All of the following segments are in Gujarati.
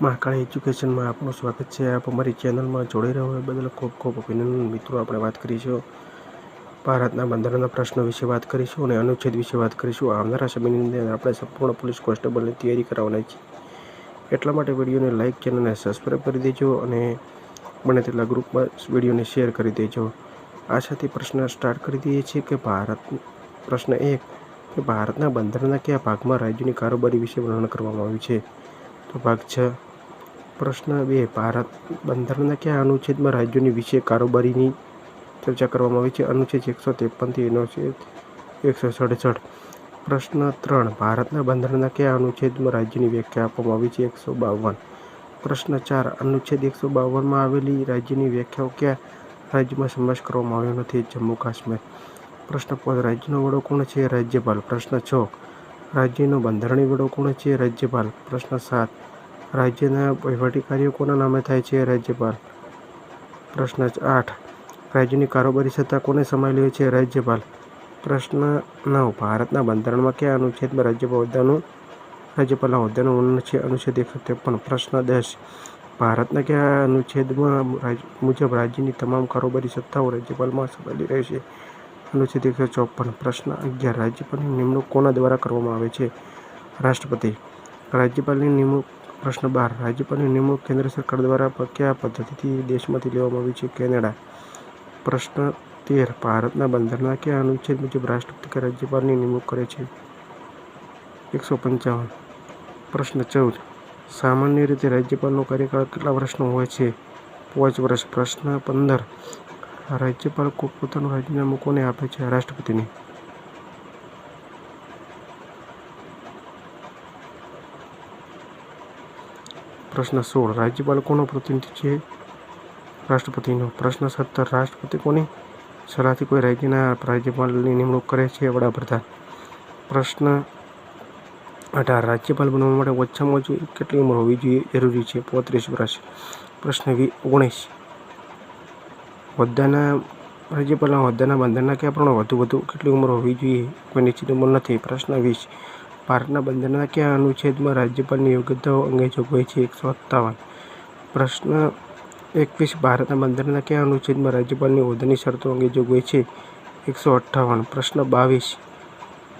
મહાકાળ એજ્યુકેશનમાં આપનું સ્વાગત છે. આપ અમારી ચેનલમાં જોડાઈ રહ્યો હોય બદલ ખૂબ ખૂબ અભિનંદન. મિત્રો, આપણે વાત કરીશું ભારતના બંધારણના પ્રશ્નો વિશે વાત કરીશું અને અનુચ્છેદ વિશે વાત કરીશું. આવનારા સમયની અંદર આપણે સંપૂર્ણ પોલીસ કોન્સ્ટેબલની તૈયારી કરાવવાની છે. એટલા માટે વિડીયોને લાઇક ચેનલને સબસ્ક્રાઈબ કરી દેજો અને બને તેટલા ગ્રુપમાં વિડીયોને શેર કરી દેજો. આ સાથે પ્રશ્ન સ્ટાર્ટ કરી દઈએ છીએ કે ભારત, પ્રશ્ન એક, કે ભારતના બંધારણના કયા ભાગમાં રાજ્યની કારોબારી વિશે વર્ણન કરવામાં આવ્યું છે? તો ભાગ છ પ્રશ્ન બે, ભારત બંધારણના કયા અનુચ્છેદમાં રાજ્યોની વિશે કારોબારીની ચર્ચા કરવામાં આવી છે? અનુચ્છેદ એકસો ત્રેપનથી અનુચ્છેદ એકસો સડસઠ. પ્રશ્ન ત્રણ, ભારતના બંધારણના કયા અનુચ્છેદમાં રાજ્યની વ્યાખ્યા આપવામાં આવી છે? એકસો બાવન. પ્રશ્ન ચાર, અનુચ્છેદ એકસો બાવનમાં આવેલી રાજ્યની વ્યાખ્યાઓ કયા રાજ્યમાં સમાવેશ કરવામાં આવ્યો નથી? જમ્મુ કાશ્મીર. પ્રશ્ન પાંચ, રાજ્યનો વડો કોણ છે? રાજ્યપાલ. પ્રશ્ન છ, રાજ્યનો બંધારણીય વડો કોણ છે? રાજ્યપાલ. પ્રશ્ન સાત રાજ્યના વહીવટી કાર્યો કોના નામે થાય છે? રાજ્યપાલ. પ્રશ્ન આઠ. રાજ્યની કારોબારી સત્તા કોને સમાયેલી હોય છે? રાજ્યપાલ. પ્રશ્ન નવ. ભારતના બંધારણમાં કયા અનુચ્છેદમાં રાજ્યપાલ હોદ્દાનું રાજ્યપાલના હોદ્દાનું વર્ણન છે? અનુચ્છેદ એકસો ત્રેપન પ્રશ્ન દસ. ભારતના કયા અનુચ્છેદમાં મુજબ રાજ્યની તમામ કારોબારી સત્તાઓ રાજ્યપાલમાં સમાયેલી રહેશે અનુચ્છેદ એકસો ચોપન પ્રશ્ન અગિયાર. રાજ્યપાલની નિમણૂક કોના દ્વારા કરવામાં આવે છે? રાષ્ટ્રપતિ. રાજ્યપાલની નિમણૂક પ્રશ્ન બાર. રાજ્યપાલની નિમણૂક કેન્દ્ર સરકાર દ્વારા કયા પદ્ધતિથી દેશમાંથી લેવામાં આવી છે કેનેડા. પ્રશ્ન તેર. ભારતના બંધારણના કયા અનુચ્છેદ મુજબ રાષ્ટ્રપતિ કે રાજ્યપાલની નિમણૂક કરે છે? એકસો પંચાવન. પ્રશ્ન ચૌદ. સામાન્ય રીતે રાજ્યપાલનો કાર્યકાળ કેટલા વર્ષનો હોય છે? પાંચ વર્ષ. પ્રશ્ન પંદર. રાજ્યપાલ પોતાનું રાજીનામું કોને આપે છે? રાષ્ટ્રપતિને. પ્રશ્ન સોળ. રાજ્યપાલ કોનો પ્રતિનિધિ છે? રાષ્ટ્રપતિનો પ્રશ્ન સત્તર. રાષ્ટ્રપતિ કોની સલાહથી કોઈ રાજ્યના રાજ્યપાલની નિમણૂક કરે છે? વડાપ્રધાન. પ્રશ્ન અઢાર. રાજ્યપાલ બનવા માટે ઓછામાં ઓછી કેટલી ઉંમર હોવી જોઈએ? જરૂરી છે. પોત્રીસ વર્ષ. પ્રશ્ન વી. ઓગણીસ. હોદ્દાના રાજ્યપાલના હોદ્દાના બંધારણના કયા પ્રમાણે વધુ વધુ કેટલી ઉંમર હોવી જોઈએ? કોઈ નિશ્ચિત ઉંમર નથી. પ્રશ્ન વીસ. ભારતના બંધારણના કયા અનુચ્છેદમાં રાજ્યપાલની યોગ્યતાઓ અંગે જોગવાઈ છે એકસો સત્તાવન? પ્રશ્ન એકવીસ. ભારતના બંધારણના કયા અનુચ્છેદમાં રાજ્યપાલની હોદ્દાની શરતો અંગે જોગવાઈ છે એકસો અઠ્ઠાવન? પ્રશ્ન બાવીસ.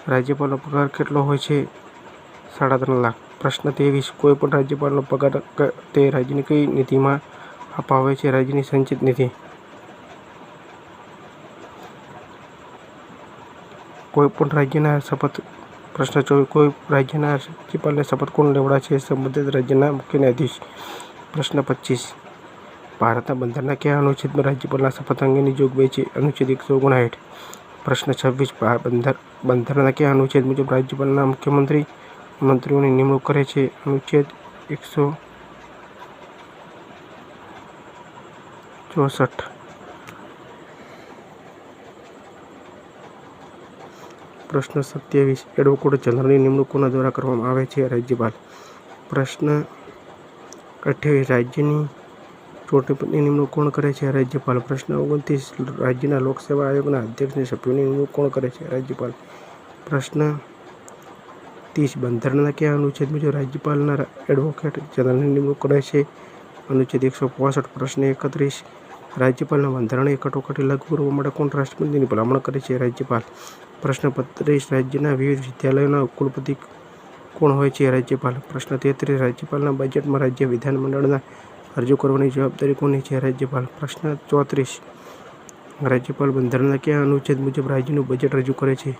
રાજ્યપાલનો પગાર કેટલો હોય છે? સાડા ત્રણ લાખ. પ્રશ્ન ત્રેવીસ. કોઈ પણ રાજ્યપાલનો પગાર તે રાજ્યની કઈ નીતિમાં અપાવે છે? રાજ્યની સંચિત નીતિ. કોઈ પણ રાજ્યના શપથ પ્રશ્ન ચોવીસ કોઈ રાજ્યના રાજ્યપાલને શપથ કોણ લેવડા છે, સંબંધિત રાજ્યના મુખ્ય ન્યાયાધીશ. પ્રશ્ન પચીસ. ભારતના બંધારણના કયા અનુચ્છેદમાં રાજ્યપાલના શપથ અંગેની જોગવાઈ છે? અનુચ્છેદ એકસો ઓગણસાઠ. પ્રશ્ન છવ્વીસ. બંધારણના કયા અનુચ્છેદ મુજબ રાજ્યપાલના મુખ્યમંત્રી મંત્રીઓની નિમણૂક કરે છે? અનુચ્છેદ એકસો ચોસઠ. પ્રશ્ન સત્યાવીસ, એડવોકેટ જનરલની નિમણૂક કોના દ્વારા કરવામાં આવે છે. રાજ્યપાલ, પ્રશ્ન અઠ્યાવીસ, રાજ્યની ચૂંટણી નિમણૂક કોણ કરે છે? રાજ્યપાલ, પ્રશ્ન ઓગણત્રીસ, રાજ્યના લોકસેવા આયોગના અધ્યક્ષની સભ્યોની નિમણૂક કોણ કરે છે? રાજ્યપાલ, પ્રશ્ન ત્રીસ, બંધારણના કયા અનુચ્છેદ મુજબ રાજ્યપાલના એડવોકેટ જનરલની નિમણૂક કરે છે? અનુચ્છેદ એકસો પાસઠ, પ્રશ્ન એકત્રીસ, રાજ્યપાલના બંધારણીય કટોકટી લાગુ કરવા માટે કોણ રાષ્ટ્રપતિની ભલામણ કરે છે? રાજ્યપાલ પ્રશ્ન રાજ્યના વિવિધ વિદ્યાલયોના કુલપતિ કોણ હોય છે? રાજ્યપાલ. પ્રશ્ન તેત્રીસ, રાજ્યપાલના બજેટમાં રાજ્ય વિધાનમંડળના રજૂ કરવાની જવાબદારી કોની છે? રાજ્યપાલ. પ્રશ્ન ચોત્રીસ, રાજ્યપાલ બંધારણના કયા અનુચ્છેદ મુજબ રાજ્યનું બજેટ રજૂ કરે છે?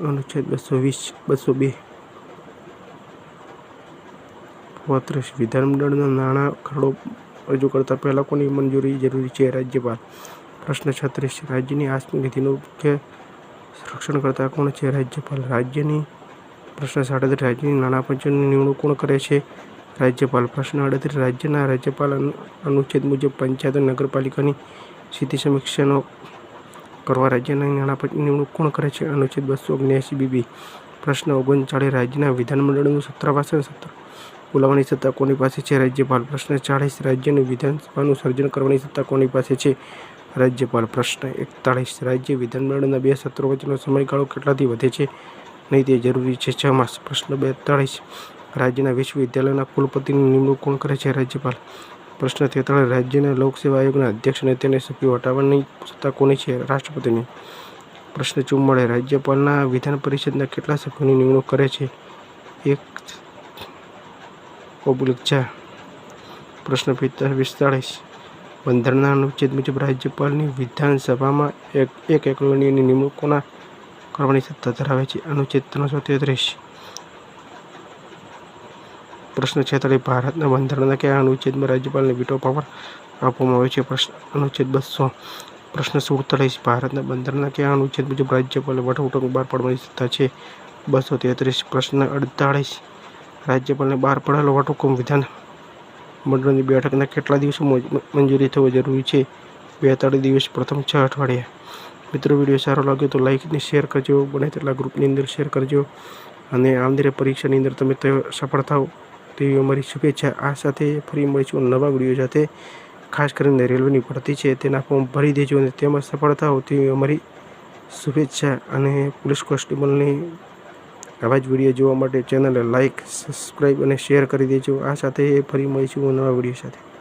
અનુચ્છેદ બસો વીસ, બસો બે. ચોત્રીસ, વિધાનમંડળના નાણાં ખરડો રજૂ કરતા પહેલાં કોની મંજૂરી જરૂરી છે? રાજ્યપાલ. પ્રશ્ન છત્રીસ, રાજ્યની આસ્મિક નીતિનું મુખ્ય રક્ષણ કરતા કોણ છે? રાજ્યપાલ રાજ્યની પ્રશ્ન સાડત્રીસ, રાજ્યની નાણાં પંચની નિમણૂક કોણ કરે છે? રાજ્યપાલ પ્રશ્ન અડત્રીસ રાજ્યના રાજ્યપાલ અનુચ્છેદ મુજબ પંચાયત નગરપાલિકાની સ્થિતિ સમીક્ષાનો કરવા રાજ્યના નાણાં પંચની નિમણૂક કોણ કરે છે? અનુચ્છેદ બસો ઓગણ્યાસી બીબી. પ્રશ્ન ઓગણચાળીસ, રાજ્યના વિધાનમંડળનું સત્રાવાસન સત્ર બોલાવવાની સત્તા કોની પાસે છે? રાજ્યપાલ પ્રશ્ન ચાળીસ, રાજ્યનું વિધાનસભાનું સર્જન કરવાની સત્તા કોની પાસે છે? રાજ્યપાલ પ્રશ્ન એકતાળીસ. રાજ્ય વિધાનમંડળના બે સત્રો વચ્ચેનો સમયગાળો કેટલાથી વધે છે? નહીં, તે જરૂરી છે છ માસ. પ્રશ્ન બેતાળીસ. રાજ્યના વિશ્વવિદ્યાલયના કુલપતિની નિમણૂક કોણ કરે છે રાજ્યપાલ? પ્રશ્ન તેતાળીસ. રાજ્યના લોકસેવા આયોગના અધ્યક્ષ અને તેને સભ્યો હટાવવાની સત્તા કોની છે રાષ્ટ્રપતિની? પ્રશ્ન ચુમ્માળે રાજ્યપાલના વિધાન પરિષદના કેટલા સભ્યોની નિમણૂક કરે છે? એક ઓબ્લિક પ્રશ્ન પિસ્તા- પિસ્તાળીસ. બંધારણના અનુચ્છેદ મુજબ રાજ્યપાલની વિધાનસભામાં એક એક એકલોનીની નિમણૂકોના કરવાની સત્તા ધરાવે છે. અનુચ્છેદ ત્રણસો તેત્રીસ. પ્રશ્ન છેતાલીસ ભારતના બંધારણના કયા અનુચ્છેદમાં રાજ્યપાલને વીટો પાવર આપવામાં આવે છે? પ્રશ્ન, અનુચ્છેદ બસો. પ્રશ્ન સુડતાલીસ, ભારતના બંધારણના કયા અનુચ્છેદ મુજબ રાજ્યપાલે વટહુકમ બહાર પાડવાની સત્તા છે? બસો તેત્રીસ. પ્રશ્ન અડતાળીસ રાજ્યપાલને બહાર પડેલો વટહુકમ વિધાન મંડળની બેઠકના કેટલા દિવસો મંજૂરી થવો જરૂરી છે? બેતાળીસ દિવસ, પ્રથમ છ અઠવાડિયા. મિત્રો, વીડિયો સારો લાગ્યો તો લાઈક ને શેર કરજો. બને તેટલા ગ્રુપની અંદર શેર કરજો. અને આવનારી પરીક્ષાની અંદર તમે સફળ થાઓ તેવી અમારી શુભેચ્છા. આ સાથે ફરી મળીશું નવા વીડિયો સાથે. ખાસ કરીને રેલવેની ભરતી છે તેના ફોર્મ ભરી દેજો અને તેમાં સફળ થાવ તેવી અમારી શુભેચ્છા. અને પોલીસ કોન્સ્ટેબલની આવા જ વીડિયો જોવા માટે ચેનલને લાઇક સબસ્ક્રાઈબ અને શેર કરી દેજો. આ સાથે ફરી મળીશું નવા વીડિયો સાથે.